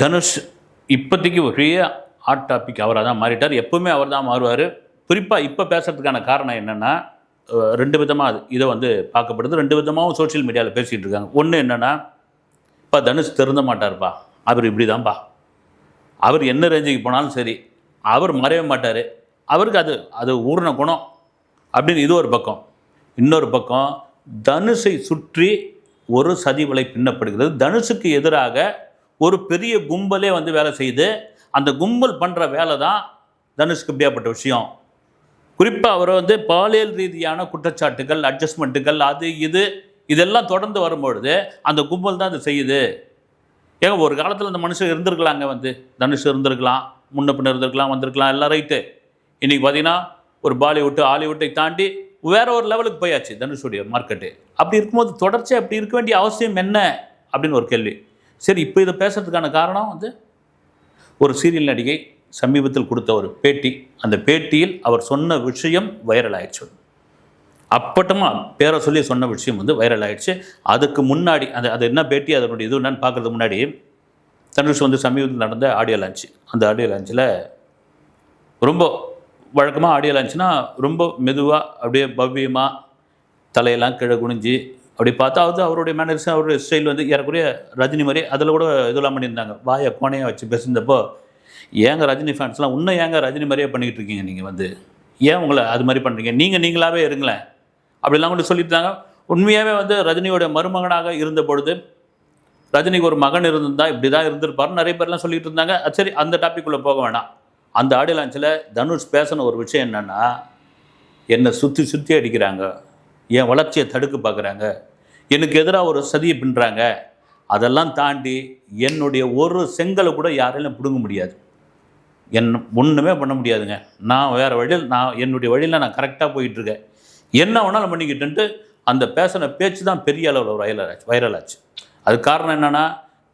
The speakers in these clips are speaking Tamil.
தனுஷ் இப்போதைக்கு ஒரே ஹாட் டாபிக் அவராக தான் மாறிட்டார். எப்பவுமே அவர் தான் மாறுவார். குறிப்பாக இப்போ பேசுகிறதுக்கான காரணம் என்னென்னா ரெண்டு விதமாக இதை வந்து பார்க்கப்படுது. ரெண்டு விதமாகவும் சோஷியல் மீடியாவில் பேசிகிட்டு இருக்காங்க. ஒன்று என்னென்னா இப்போ தனுஷ் திருந்த மாட்டார்ப்பா. அவர் இப்படி தான்ப்பா அவர் என்ன ரேஞ்சுக்கு போனாலும் சரி அவர் மறைய மாட்டார். அவருக்கு அது அது ஊர்ன குணம். அப்படின்னு இது ஒரு பக்கம். இன்னொரு பக்கம் தனுஷை சுற்றி ஒரு சதி வலை பின்னப்படுகிறது. தனுஷுக்கு எதிராக ஒரு பெரிய கும்பலே வந்து வேலை செய்யுது. அந்த கும்பல் பண்ணுற வேலை தான் தனுஷ்க்கு இப்படியாப்பட்ட விஷயம். குறிப்பாக அவர் வந்து பாலியல் ரீதியான குற்றச்சாட்டுகள் அட்ஜஸ்ட்மெண்ட்டுகள் அது இது இதெல்லாம் தொடர்ந்து வரும்பொழுது அந்த கும்பல் தான் அது செய்யுது. ஏங்க ஒரு காலத்தில் அந்த மனுஷன் இருந்திருக்கலாங்க வந்து. தனுஷ் இருந்திருக்கலாம் முன்ன பின்ன இருந்திருக்கலாம் வந்திருக்கலாம் எல்லாம் ரைட்டு. இன்றைக்கி பார்த்தீங்கன்னா ஒரு பாலிவுட்டு ஹாலிவுட்டை தாண்டி வேற ஒரு லெவலுக்கு போயாச்சு தனுஷுடைய மார்க்கெட்டு அப்படி இருக்கும்போது தொடர்ச்சியாக அப்படி இருக்க வேண்டிய அவசியம் என்ன? அப்படின்னு ஒரு கேள்வி. சரி இப்போ இதை பேசுறதுக்கான காரணம் வந்து ஒரு சீரியல் நடிகை சமீபத்தில் கொடுத்த ஒரு பேட்டி. அந்த பேட்டியில் அவர் சொன்ன விஷயம் வைரல் ஆயிடுச்சு. அப்பட்டமா பேரை சொல்லி சொன்ன விஷயம் வந்து வைரல் ஆயிடுச்சு. அதுக்கு முன்னாடி அந்த அது என்ன பேட்டி அதனுடைய இது என்னன்னு பார்க்கறதுக்கு முன்னாடி தனுஷ் வந்து சமீபத்தில் நடந்த ஆடியோ லான்ச் அந்த ஆடியோ லான்ச்சில் ரொம்ப வழக்கமாக ஆடியோ லான்ச்னா ரொம்ப மெதுவாக அப்படியே பவ்யமாக தலையெல்லாம் கீழே குனிஞ்சு அப்படி பார்த்தா அது அவருடைய மேனர்ஸ் அவருடைய ஸ்டைல் வந்து ஏறக்குறைய ரஜினி மாதிரி அதில் கூட இதெல்லாம் பண்ணியிருந்தாங்க. வாயை கோணையாக வச்சு பேசுனப்போ ஏங்க ரஜினி ஃபேன்ஸ்லாம் இன்னும் ஏங்க ரஜினி மாதிரியே பண்ணிக்கிட்டு இருக்கீங்க நீங்கள் வந்து? ஏன் உங்களை அது மாதிரி பண்ணுறீங்க நீங்கள் நீங்களாகவே இருங்களேன். அப்படிலாம் கூட சொல்லியிருந்தாங்க. உண்மையாகவே வந்து ரஜினியோட மருமகனாக இருந்த பொழுது ரஜினிக்கு ஒரு மகன் இருந்திருந்தா இப்படி தான் இருந்திருப்பாருன்னு நிறைய பேர்லாம் சொல்லிட்டு இருந்தாங்க. சரி அந்த டாபிக் போக வேணாம். அந்த ஆடியோ லான்ச்சில் தனுஷ் பேசின ஒரு விஷயம் என்னென்னா என்னை சுற்றி சுற்றி அடிக்கிறாங்க. என் வளர்ச்சியை தடுக்க பார்க்குறாங்க. எனக்கு எதிராக ஒரு சதியை பின்னுறாங்க. அதெல்லாம் தாண்டி என்னுடைய ஒரு செங்கலை கூட யாராலையும் பிடுங்க முடியாது. என் ஒன்றுமே பண்ண முடியாதுங்க. நான் வேறு வழியில் நான் என்னுடைய வழியில் நான் கரெக்டாக போயிட்டுருக்கேன். என்ன வேணாலும் பண்ணிக்கிட்டுன்ட்டு அந்த பேசின பேச்சு தான் பெரிய அளவில் வைரல் ஆச்சு வைரல் ஆச்சு. அது காரணம் என்னென்னா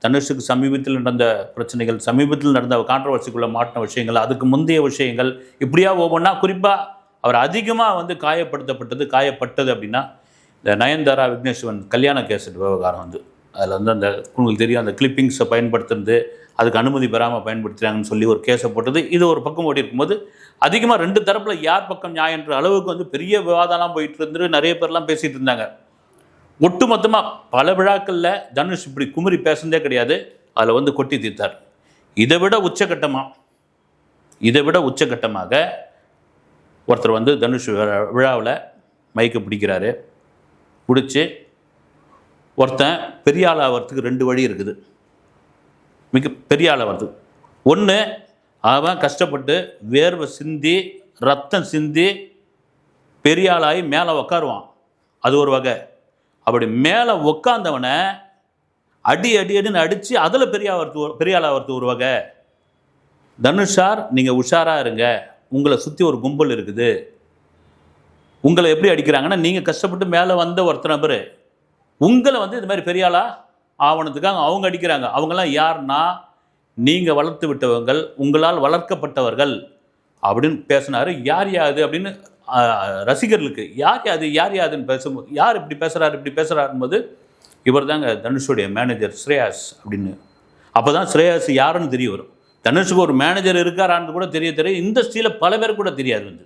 தனுஷுக்கு சமீபத்தில் நடந்த பிரச்சனைகள் சமீபத்தில் நடந்த கான்ட்ரவர்சிக்குள்ளே மாட்டின விஷயங்கள் அதுக்கு முந்தைய விஷயங்கள் இப்படியா ஒவ்வொன்றா குறிப்பாக அவர் அதிகமாக வந்து காயப்படுத்தப்பட்டது காயப்பட்டது அப்படின்னா இந்த நயன்தாரா விக்னேஸ்வரன் கல்யாண கேசட் விவகாரம் வந்து அதில் வந்து அந்த உங்களுக்கு தெரியும் அந்த கிளிப்பிங்ஸை பயன்படுத்துறது அதுக்கு அனுமதி பெறாமல் பயன்படுத்துகிறாங்கன்னு சொல்லி ஒரு கேஸை போட்டது இது ஒரு பக்கம் ஓடி இருக்கும்போது அதிகமாக ரெண்டு தரப்பில் யார் பக்கம் நியாயன்ற அளவுக்கு வந்து பெரிய விவாதம்லாம் போயிட்டு இருந்து நிறைய பேர்லாம் பேசிகிட்டு இருந்தாங்க. ஒட்டுமொத்தமாக பல விழாக்களில் தனுஷ் இப்படி குமரி பேசுனதே கிடையாது அதில் வந்து கொட்டி தீர்த்தார். இதை விட உச்சகட்டமாக இதை விட உச்சகட்டமாக ஒருத்தர் வந்து தனுஷ் விழாவில் மைக்கை பிடிக்கிறாரு. பிடிச்சி ஒருத்தன் பெரிய ஆள் ஆகிறதுக்கு ரெண்டு வழி இருக்குது. மிக பெரிய ஆள் ஆகிறது ஒன்று அவன் கஷ்டப்பட்டு வேர்வை சிந்தி ரத்தம் சிந்தி பெரிய ஆளாகி மேலே உக்காருவான். அது ஒரு வகை. அப்படி மேலே உக்காந்தவனை அடி அடி அடின்னு அடித்து அதில் பெரிய ஆகிறது பெரிய ஆள் ஆகிறது ஒரு வகை. தனுஷார் நீங்கள் உஷாராக இருங்க. உங்களை சுற்றி ஒரு கும்பல் இருக்குது. உங்களை எப்படி அடிக்கிறாங்கன்னா நீங்கள் கஷ்டப்பட்டு மேலே வந்த ஒருத்தர் நபர் உங்களை வந்து இது மாதிரி பெரியாளா ஆவணத்துக்காக அவங்க அடிக்கிறாங்க. அவங்கெல்லாம் யாருன்னா நீங்கள் வளர்த்து விட்டவங்கள் உங்களால் வளர்க்கப்பட்டவர்கள் அப்படின்னு பேசினாரு. யார் யாது அப்படின்னு ரசிகர்களுக்கு யார் யாது யார் யாதுன்னு பேசும்போது யார் இப்படி பேசுகிறாரு இப்படி பேசுகிறாரும்போது இவர் தாங்க தனுஷுடைய மேனேஜர் ஸ்ரேயாஸ் அப்படின்னு. அப்போ தான் ஸ்ரேயாஸ் யாருன்னு தெரிய வரும். தனுஷுக்கு ஒரு மேனேஜர் இருக்காரான்னு கூட தெரிய தெரியும் இண்டஸ்ட்ரியில் பல பேர் கூட தெரியாது வந்து.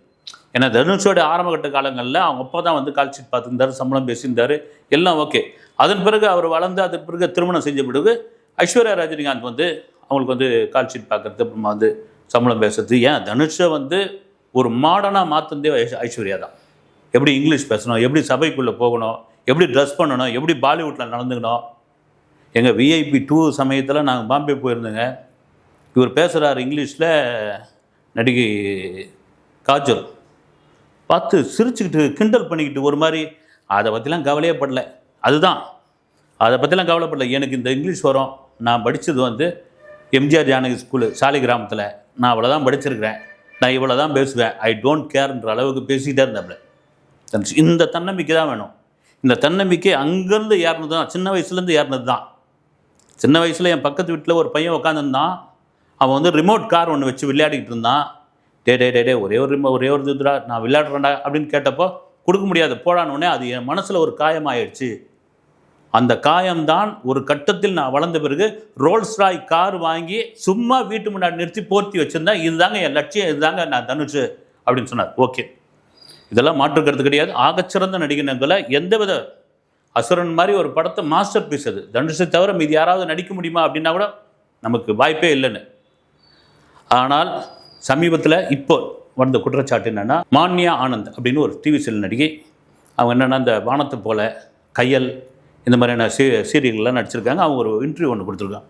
ஏன்னா தனுஷோட ஆரம்பகட்ட காலங்களில் அவங்க அப்பா தான் வந்து கால் ஷீட் பார்த்துருந்தாரு சம்பளம் பேசியிருந்தாரு. எல்லாம் ஓகே. அதன் பிறகு அவர் வளர்ந்து அதன் பிறகு திருமணம் செஞ்ச பிறகு ஐஸ்வர்யா ரஜினிகாந்த் வந்து அவங்களுக்கு வந்து கால் ஷீட் பார்க்கறது அப்புறமா வந்து சம்பளம் பேசுறது. ஏன்? தனுஷை வந்து ஒரு மாடர்னாக மாற்றுனதே ஐஸ்வர்யா தான். எப்படி இங்கிலீஷ் பேசணும் எப்படி சபைக்குள்ளே போகணும் எப்படி ட்ரெஸ் பண்ணணும் எப்படி பாலிவுட்டில் நடந்துக்கணும். எங்கள் விஐபி டூ சமயத்தில் நாங்கள் பாம்பே போயிருந்தோங்க. இவர் பேசுகிறார் இங்கிலீஷில் நடிகை காஜல். பார்த்து சிரிச்சுக்கிட்டு கிண்டல் பண்ணிக்கிட்டு ஒரு மாதிரி அதை பற்றிலாம் கவலையே படல. அதுதான். அதை பற்றிலாம் கவலைப்படல எனக்கு இந்த இங்கிலீஷ் வரும். நான் படித்தது வந்து எம்ஜிஆர் ஜானகி ஸ்கூலு சாலை கிராமத்தில். நான் அவ்வளோ தான் படிச்சிருக்கிறேன். நான் இவ்வளோ தான் பேசுவேன் ஐ டோன்ட் கேர்ன்ற அளவுக்கு பேசிக்கிட்டே இருந்தேன் இந்த தன்னம்பிக்கை தான் வேணும். இந்த தன்னம்பிக்கை அங்கேருந்து ஏறினது தான். சின்ன வயசுலேருந்து ஏறினது தான். சின்ன வயசில் என் பக்கத்து வீட்டில் ஒரு பையன் உட்காந்துருந்தான் அவன் வந்து ரிமோட் கார் ஒன்று வச்சு விளையாடிக்கிட்டு இருந்தான். டே டே டே டே ஒரே ஒரு ஒரே ஒரு இதுடா நான் விளையாடுறேன்டா அப்படின்னு கேட்டப்போ கொடுக்க முடியாது. போடான்னு உடனே அது என் மனசில் ஒரு காயமாயிடுச்சு அந்த காயம்தான் ஒரு கட்டத்தில் நான் வளர்ந்த பிறகு ரோல்ஸ் ராய் கார் வாங்கி சும்மா வீட்டு முன்னாடி நிறுத்தி போர்த்தி வச்சிருந்தேன். இதுதாங்க என் லட்சியம் இதுதாங்க நான் தனுஷ் அப்படின்னு சொன்னார். ஓகே. இதெல்லாம் மாற்றுக்கிறது கிடையாது. ஆகச்சிறந்த நடிகனங்களை எந்தவித அசுரன் மாதிரி ஒரு படத்தை மாஸ்டர் பீஸ் அது. தனுஷை தவிர மீது யாராவது நடிக்க முடியுமா அப்படின்னா கூட நமக்கு வாய்ப்பே இல்லைன்னு. ஆனால் சமீபத்தில் இப்போ வந்த குற்றச்சாட்டு என்னென்னா மான்யா ஆனந்த் அப்படின்னு ஒரு டிவி சீரியல் நடிகை. அவங்க என்னென்னா இந்த வானத்தை போல கையல் இந்த மாதிரியான சீ சீரியல்லாம் நடிச்சிருக்காங்க. அவங்க ஒரு இன்டர்வியூ ஒன்று கொடுத்துருக்காங்க.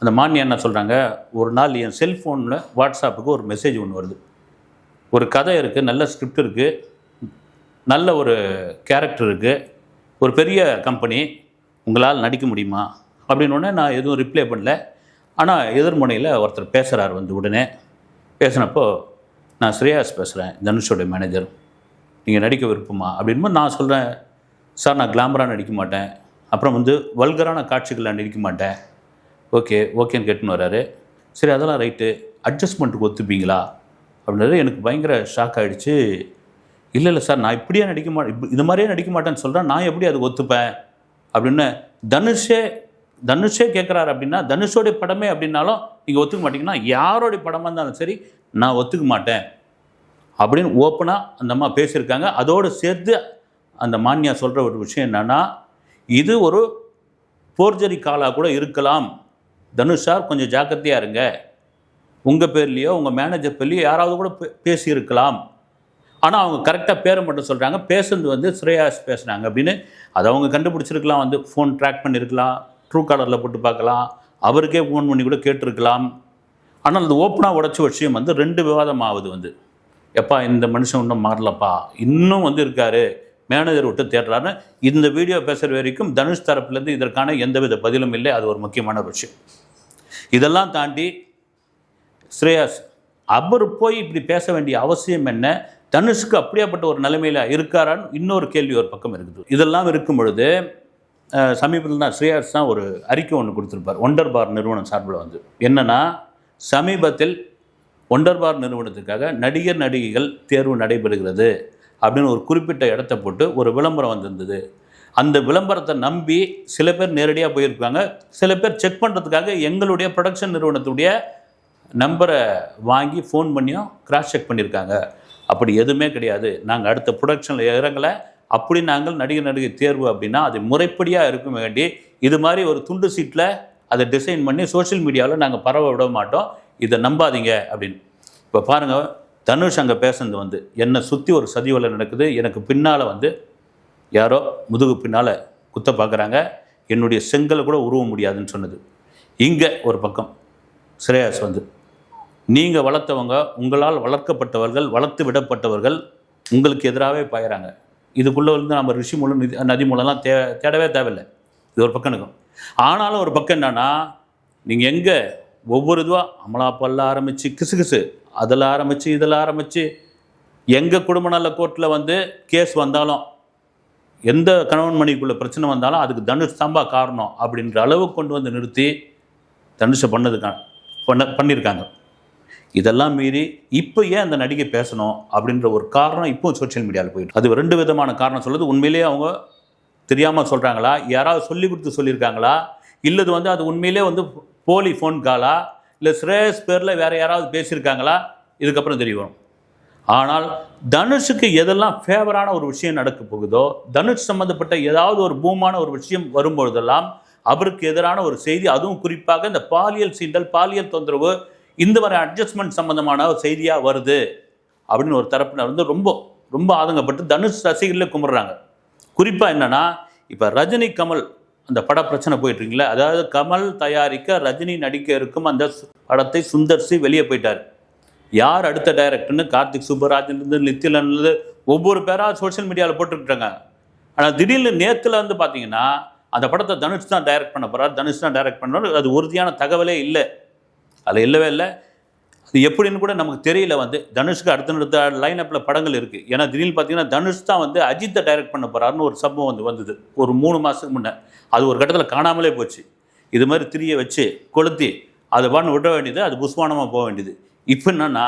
அந்த மான்யா என்ன சொல்கிறாங்க ஒரு நாள் என் செல்ஃபோனில் வாட்ஸ்அப்புக்கு ஒரு மெசேஜ் ஒன்று வருது. ஒரு கதை இருக்குது நல்ல ஸ்கிரிப்ட் இருக்குது நல்ல ஒரு கேரக்டர் இருக்குது ஒரு பெரிய கம்பெனி உங்களால் நடிக்க முடியுமா? அப்படின்னு நான் எதுவும் ரிப்ளை பண்ணல. ஆனால் எதிர்முனையில் ஒருத்தர் பேசுகிறார் வந்து உடனே. பேசினப்போ நான் ஸ்ரேயாஸ் பேசுகிறேன் தனுஷோட மேனேஜர் நீங்கள் நடிக்க விருப்பமா? அப்படின்போது நான் சொல்கிறேன் சார் நான் கிளாமராக நடிக்க மாட்டேன். அப்புறம் வந்து வல்கரான காட்சிகளில் நடிக்க மாட்டேன். ஓகே ஓகேன்னு கேட்டுன்னு வர்றாரு. சரி அதெல்லாம் ரைட்டு. அட்ஜஸ்ட்மெண்ட்டுக்கு ஒத்துப்பீங்களா? அப்படின்றது எனக்கு பயங்கர ஷாக் ஆகிடுச்சு இல்லை இல்லை சார் நான் இப்படியே நடிக்க மாட்டேன் இது மாதிரியே நடிக்க மாட்டேன்னு சொல்கிறேன் நான் எப்படி அதுக்கு ஒத்துப்பேன்? அப்படின்னு தனுஷே தனுஷே கேட்குறாரு அப்படின்னா தனுஷோடைய படமே அப்படின்னாலும் நீங்கள் ஒத்துக்க மாட்டீங்கன்னா யாரோடைய படமாக இருந்தாலும் சரி நான் ஒத்துக்க மாட்டேன். அப்படின்னு ஓப்பனாக அந்த அம்மா பேசியிருக்காங்க. அதோடு சேர்த்து அந்த மான்யா சொல்கிற ஒரு விஷயம் என்னென்னா இது ஒரு போர்ஜரி காலாக கூட இருக்கலாம். தனுஷ் சார் கொஞ்சம் ஜாக்கிரதையாக இருங்க. உங்கள் பேர்லேயோ உங்கள் மேனேஜர் பேர்லேயோ யாராவது கூட பே- பேசியிருக்கலாம். ஆனால் அவங்க கரெக்டாக பேரை மட்டும் சொல்கிறாங்க பேசுனது வந்து ஸ்ரேயாஸ் பேசுனாங்க அப்படின்னு. அதை அவங்க கண்டுபிடிச்சிருக்கலாம் வந்து ஃபோன் ட்ராக் பண்ணியிருக்கலாம் ட்ரூ காலரில் போட்டு பார்க்கலாம். அவருக்கே ஃபோன் பண்ணி கூட கேட்டிருக்கலாம். ஆனால் அந்த ஓப்பனாக உடைச்ச விஷயம் வந்து ரெண்டு விவாதம் ஆகுது வந்து. எப்பா இந்த மனுஷன் இன்னும் மாறலப்பா. இன்னும் வந்து இருக்காரு. மேனேஜர் விட்டு தேடுறாருன்னு இந்த வீடியோ பேசுகிற வரைக்கும் தனுஷ் தரப்புலேருந்து இதற்கான எந்தவித பதிலும் இல்லை. அது ஒரு முக்கியமான விஷயம். இதெல்லாம் தாண்டி ஸ்ரேயாஸ் அவர் போய் இப்படி பேச வேண்டிய அவசியம் என்ன? தனுஷுக்கு அப்படியாப்பட்ட ஒரு நிலைமையில் இருக்காரான்னு இன்னொரு கேள்வி ஒரு பக்கம் இருக்குது. இதெல்லாம் இருக்கும் பொழுது சமீபத்தில் தான் ஸ்ரேயாஸ் தான் ஒரு அறிக்கை ஒன்று கொடுத்துருப்பார். ஒண்டர் பார் நிறுவனம் சார்பில் வந்து. என்னென்னா சமீபத்தில் ஒண்டர் பார் நிறுவனத்துக்காக நடிகர் நடிகைகள் தேர்வு நடைபெறுகிறது அப்படின்னு ஒரு குறிப்பிட்ட இடத்த போட்டு ஒரு விளம்பரம் வந்திருந்தது. அந்த விளம்பரத்தை நம்பி சில பேர் நேரடியாக போயிருக்காங்க. சில பேர் செக் பண்ணுறதுக்காக எங்களுடைய ப்ரொடக்ஷன் நிறுவனத்துடைய நம்பரை வாங்கி ஃபோன் பண்ணியும் கிராஸ் செக் பண்ணியிருக்காங்க. அப்படி எதுவுமே கிடையாது. நாங்கள் அடுத்த ப்ரொடக்ஷனில் இறங்கலை. அப்படி நாங்கள் நடிகர் நடிகை தேர்வு அப்படின்னா அது முறைப்படியாக இருக்கும் வேண்டி இது மாதிரி ஒரு துண்டு சீட்டில் அதை டிசைன் பண்ணி சோஷியல் மீடியாவில் நாங்கள் பரவ விட மாட்டோம். இதை நம்பாதீங்க அப்படின்னு. இப்போ பாருங்கள் தனுஷ் அங்கே பேசுனது வந்து என்னை சுற்றி ஒரு சதி வலை நடக்குது. எனக்கு பின்னால் வந்து யாரோ முதுகு பின்னால் குத்த பார்க்குறாங்க என்னுடைய செங்கலை கூட உருவ முடியாதுன்னு சொன்னது. இங்கே ஒரு பக்கம் ஸ்ரேயாஸ் வந்து நீங்கள் வளர்த்தவங்க உங்களால் வளர்க்கப்பட்டவர்கள் வளர்த்து விடப்பட்டவர்கள் உங்களுக்கு எதிராகவே பாயிறாங்க. இதுக்குள்ளே வந்து நம்ம ரிஷி மூலம் நிதி நதி மூலம்லாம் தே தேடவே தேவையில்லை. இது ஒரு பக்கம் இருக்கும். ஆனாலும் ஒரு பக்கம் என்னன்னா நீங்கள் எங்கே ஒவ்வொரு இதுவாக அமலாப்பல்ல ஆரம்பித்து கிசு கிசு அதில் ஆரம்பித்து இதில் ஆரம்பித்து எங்கள் குடும்ப நல கோர்ட்டில் வந்து கேஸ் வந்தாலும் எந்த கணவன் மணிக்குள்ள பிரச்சனை வந்தாலும் அதுக்கு தனுஷ் தாம்பா காரணம் அப்படின்ற அளவுக்கு கொண்டு வந்து நிறுத்தி தனுஷை பண்ணதுக்கான பண்ண பண்ணியிருக்காங்க. இதெல்லாம் மீறி இப்போ ஏன் அந்த நடிகை பேசணும் அப்படின்ற ஒரு காரணம் இப்போ சோஷியல் மீடியாவில் போயிட்டு அது ரெண்டு விதமான காரணம் சொல்லுது. உண்மையிலேயே அவங்க தெரியாமல் சொல்கிறாங்களா யாராவது சொல்லி கொடுத்து சொல்லியிருக்காங்களா? இல்லது வந்து அது உண்மையிலே வந்து போலி ஃபோன் காலா இல்லை ஸ்ரேயஸ் பேரில் வேறு யாராவது பேசியிருக்காங்களா? இதுக்கப்புறம் தெரிய வரும். ஆனால் தனுஷுக்கு எதெல்லாம் ஃபேவரான ஒரு விஷயம் நடக்க போகுதோ தனுஷ் சம்மந்தப்பட்ட ஏதாவது ஒரு பூமான ஒரு விஷயம் வரும்பொழுதெல்லாம் அவருக்கு எதிரான ஒரு செய்தி அதுவும் குறிப்பாக இந்த பாலியல் சீண்டல் பாலியல் தொந்தரவு இந்த மாதிரி அட்ஜஸ்ட்மெண்ட் சம்பந்தமான செய்தியாக வருது அப்படின்னு ஒரு தரப்பினர் வந்து ரொம்ப ரொம்ப ஆதங்கப்பட்டு தனுஷ் ரசிகர்களே கும்பிட்றாங்க. குறிப்பாக என்னென்னா இப்போ ரஜினி கமல் அந்த பட பிரச்சனை போயிட்டுருங்களே அதாவது கமல் தயாரிக்க ரஜினி நடிக்க இருக்கும் அந்த படத்தை சுந்தர் சி வெளியே போயிட்டார். யார் அடுத்த டைரக்டர்னு கார்த்திக் சுப்பராஜன்லேருந்து நித்திலன்லேருந்து ஒவ்வொரு பேராக சோஷியல் மீடியாவில் போட்டுக்கிட்டாங்க. ஆனால் திடீர்னு நேற்றுல வந்து பார்த்தீங்கன்னா அந்த படத்தை தனுஷ் தான் டைரக்ட் பண்ண போகிறார் தனுஷ் தான் டைரக்ட் பண்ணுறாரு அது உறுதியான தகவலே இல்லை. அது இல்லவே இல்லை. அது எப்படின்னு கூட நமக்கு தெரியல வந்து. தனுஷ்க்கு அடுத்த லைன் அப்பில் படங்கள் இருக்குது ஏன்னா திடீர்னு பார்த்தீங்கன்னா தனுஷ் தான் வந்து அஜித்தை டைரக்ட் பண்ண போகிறாருன்னு ஒரு சம்பவம் வந்து வந்தது. ஒரு மூணு மாதத்துக்கு முன்னே. அது ஒரு கட்டத்தில் காணாமலே போச்சு. இது மாதிரி திரிய வச்சு கொளுத்தி அதை பண்ண விட வேண்டியது அது புஸ்வானமாக போக வேண்டியது. இப்போ என்னென்னா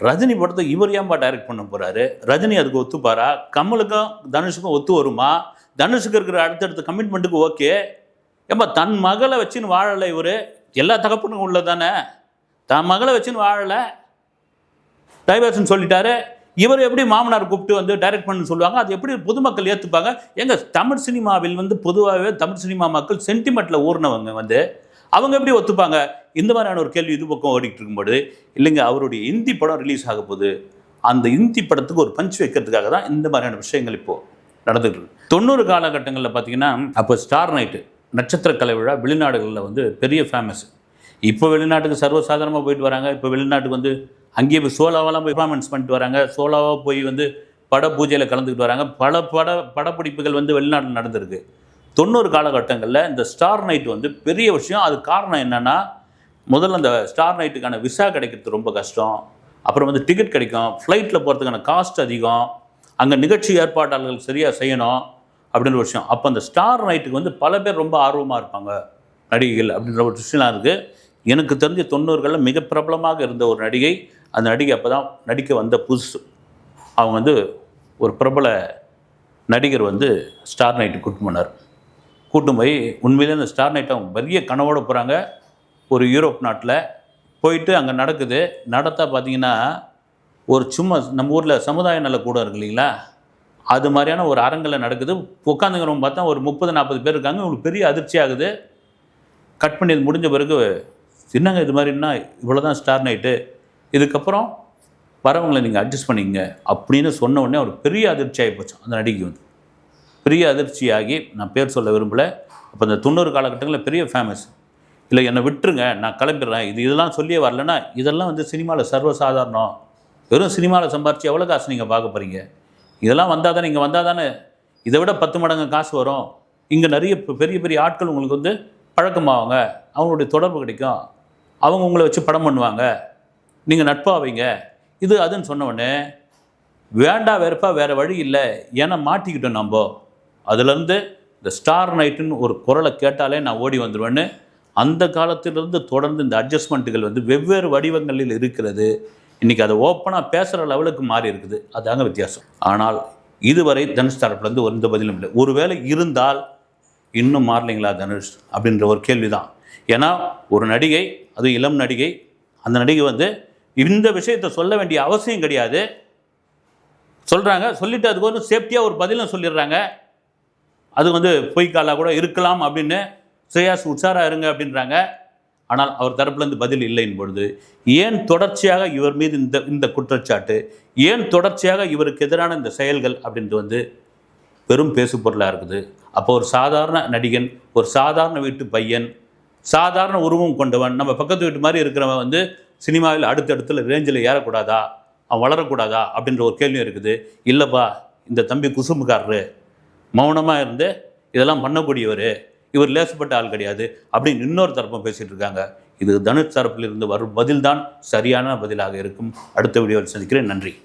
ரஜினி படத்தை இவர் ஏன்பா டைரக்ட் பண்ண போகிறாரு ரஜினி அதுக்கு ஒத்துப்பாரா? கமலுக்கும் தனுஷுக்கும் ஒத்து வருமா? தனுஷுக்கு இருக்கிற அடுத்தடுத்த கமிட்மெண்ட்டுக்கு ஓகே ஏம்பா தன் மகளை வச்சுன்னு வாழலை இவர்? எல்லா தகப்பனும் உள்ளதானே? தான் மகளை வச்சுன்னு வாழலை. டைவர்ஷன் சொல்லிட்டாரு. இவர் எப்படி மாமனார் கூப்பிட்டு வந்து டைரக்ட் பண்ண சொல்லுவாங்க? அது எப்படி பொதுமக்கள் ஏற்றுப்பாங்க எங்கள் தமிழ் சினிமாவில் வந்து பொதுவாகவே தமிழ் சினிமா மக்கள் சென்டிமெண்ட்டில் ஊர்னவங்க வந்து அவங்க எப்படி ஒத்துப்பாங்க? இந்த மாதிரியான ஒரு கேள்வி இது பக்கம் ஓடிக்கிட்டு இருக்கும்போது இல்லைங்க அவருடைய இந்தி படம் ரிலீஸ் ஆக போகுது. அந்த இந்தி படத்துக்கு ஒரு பஞ்ச் வைக்கிறதுக்காக தான் இந்த மாதிரியான விஷயங்கள் இப்போது நடந்துகிட்டு இருக்கு. தொண்ணூறு காலகட்டங்களில் பார்த்தீங்கன்னா அப்போ ஸ்டார் நைட்டு நட்சத்திர கலை விழா வெளிநாடுகளில் வந்து பெரிய ஃபேமஸ் இப்போ வெளிநாட்டுக்கு சர்வசாதாரணமாக போயிட்டு வராங்க. இப்போ வெளிநாட்டுக்கு வந்து அங்கேயே போய் சோலாவெல்லாம் போய் பர்ஃபார்மன்ஸ் பண்ணிட்டு வராங்க. சோலாவாக போய் வந்து பட பூஜையில் கலந்துக்கிட்டு வராங்க. பல பட படப்பிடிப்புகள் வந்து வெளிநாட்டில் நடந்திருக்கு. தொண்ணூறு காலகட்டங்களில் இந்த ஸ்டார் நைட் வந்து பெரிய விஷயம். அது காரணம் என்னென்னா முதல்ல அந்த ஸ்டார் நைட்டுக்கான விசா கிடைக்கிறது ரொம்ப கஷ்டம். அப்புறம் வந்து டிக்கெட் கிடைக்கும். ஃப்ளைட்டில் போகிறதுக்கான காஸ்ட் அதிகம். அங்கே நிகழ்ச்சி ஏற்பாட்டாளர்கள் சரியாக செய்யணும். அப்படின்ற ஒரு விஷயம். அப்போ அந்த ஸ்டார் நைட்டுக்கு வந்து பல பேர் ரொம்ப ஆர்வமாக இருப்பாங்க. நடிகைகள் அப்படின்ற ஒரு விஷயம்லாம் இருக்குது எனக்கு தெரிஞ்ச தொண்ணூறுகளில் மிக பிரபலமாக இருந்த ஒரு நடிகை அந்த நடிகை அப்போ தான் நடிக்க வந்த புதுசு. அவங்க வந்து ஒரு பிரபல நடிகர் வந்து ஸ்டார் நைட்டு கூட்டு போனார். கூட்டும் போய் உண்மையிலே அந்த ஸ்டார் நைட் அவங்க பெரிய கனவோடு போகிறாங்க ஒரு யூரோப் நாட்டில் போயிட்டு அங்கே நடக்குது. நடத்த பார்த்தீங்கன்னா ஒரு சும்மா நம்ம ஊரில் சமுதாய நல கூடம் இருக்கு இல்லைங்களா? அது மாதிரியான ஒரு அரங்கில் நடக்குது. உட்காந்துங்கிறவங்க பார்த்தா ஒரு முப்பது நாற்பது பேர் இருக்காங்க. உங்களுக்கு பெரிய அதிர்ச்சி ஆகுது. கட் பண்ணி இது முடிஞ்ச பிறகு என்னங்க இது மாதிரின்னா இவ்வளோ தான் ஸ்டார் நைட்டு இதுக்கப்புறம் வரவங்களை நீங்கள் அட்ஜஸ்ட் பண்ணிங்க அப்படின்னு சொன்ன உடனே ஒரு பெரிய அதிர்ச்சி ஆகி போச்சு. அந்த நடிகை வந்து. பெரிய அதிர்ச்சியாகி நான் பேர் சொல்ல விரும்பலை. அப்போ இந்த தொண்ணூறு காலகட்டங்களில் பெரிய ஃபேமஸ் இல்லை என்னை விட்டுருங்க. நான் கிளம்பிடுறேன். இது இதெல்லாம் சொல்லியே வரலன்னா இதெல்லாம் வந்து சினிமாவில் சர்வசாதாரணம். வெறும் சினிமாவில் சம்பாரித்து எவ்வளோ காசு நீங்கள் பார்க்க போகிறீங்க இதெல்லாம் வந்தால் தானே இங்கே வந்தால் தானே இதை விட பத்து மடங்கு காசு வரும். இங்கே நிறைய பெரிய பெரிய ஆட்கள் உங்களுக்கு வந்து பழக்கமாவாங்க. அவங்களுடைய தொடர்பு கிடைக்கும். அவங்க உங்களை வச்சு படம் பண்ணுவாங்க. நீங்கள் நட்பாவீங்க இது அதுன்னு சொன்ன வேண்டா வெறுப்பா வேறு வழி இல்லை. ஏன்னா மாட்டிக்கிட்டோம் நம்ம. அதுலேருந்து இந்த ஸ்டார் நைட்டுன்னு ஒரு குரலை கேட்டாலே நான் ஓடி வந்துடுவேன்னு அந்த காலத்திலிருந்து தொடர்ந்து இந்த அட்ஜஸ்ட்மெண்ட்டுகள் வந்து வெவ்வேறு வடிவங்களில் இருக்கிறது. இன்றைக்கி அதை ஓப்பனாக பேசுகிற லெவலுக்கு மாறி இருக்குது. அதாங்க வித்தியாசம். ஆனால் இதுவரை தனுஷ் தரப்புலேருந்து எந்த பதிலும் இல்லை. ஒருவேளை இருந்தால் இன்னும் மாறலைங்களா தனுஷ்? அப்படின்ற ஒரு கேள்வி தான் ஏன்னா ஒரு நடிகை அது இளம் நடிகை அந்த நடிகை வந்து இந்த விஷயத்தை சொல்ல வேண்டிய அவசியம் கிடையாது. சொல்கிறாங்க சொல்லிவிட்டு அதுக்கு வந்து சேஃப்டியாக ஒரு பதிலும் சொல்லிடுறாங்க. அது வந்து பொய்க்காலாக கூட இருக்கலாம் அப்படின்னு. ஸ்ரேயாஸ் உஷாராக இருங்க அப்படின்றாங்க. ஆனால் அவர் தரப்புலேருந்து பதில் இல்லைன்னு பொழுது ஏன் தொடர்ச்சியாக இவர் மீது இந்த இந்த குற்றச்சாட்டு ஏன் தொடர்ச்சியாக இவருக்கு எதிரான இந்த செயல்கள் அப்படின்ட்டு வந்து பெரும் பேசு பொருளாக இருக்குது. அப்போ ஒரு சாதாரண நடிகன் ஒரு சாதாரண வீட்டு பையன் சாதாரண உருவம் கொண்டவன் நம்ம பக்கத்து வீட்டு மாதிரி இருக்கிறவன் வந்து சினிமாவில் அடுத்தடுத்துல ரேஞ்சில் ஏறக்கூடாதா? அவன் வளரக்கூடாதா? அப்படின்ற ஒரு கேள்வியும் இருக்குது. இல்லைப்பா இந்த தம்பி குசும்புக்காரரு மௌனமாக இருந்து இதெல்லாம் பண்ணக்கூடியவர் இவர் லேசப்பட்ட ஆள் கிடையாது அப்படின்னு இன்னொரு தரப்பும் பேசிகிட்டு இருக்காங்க. இது தனுஷ் தரப்பிலிருந்து வரும் பதில்தான் சரியான பதிலாக இருக்கும். அடுத்த வீடியோவில் சந்திக்கிறேன். நன்றி.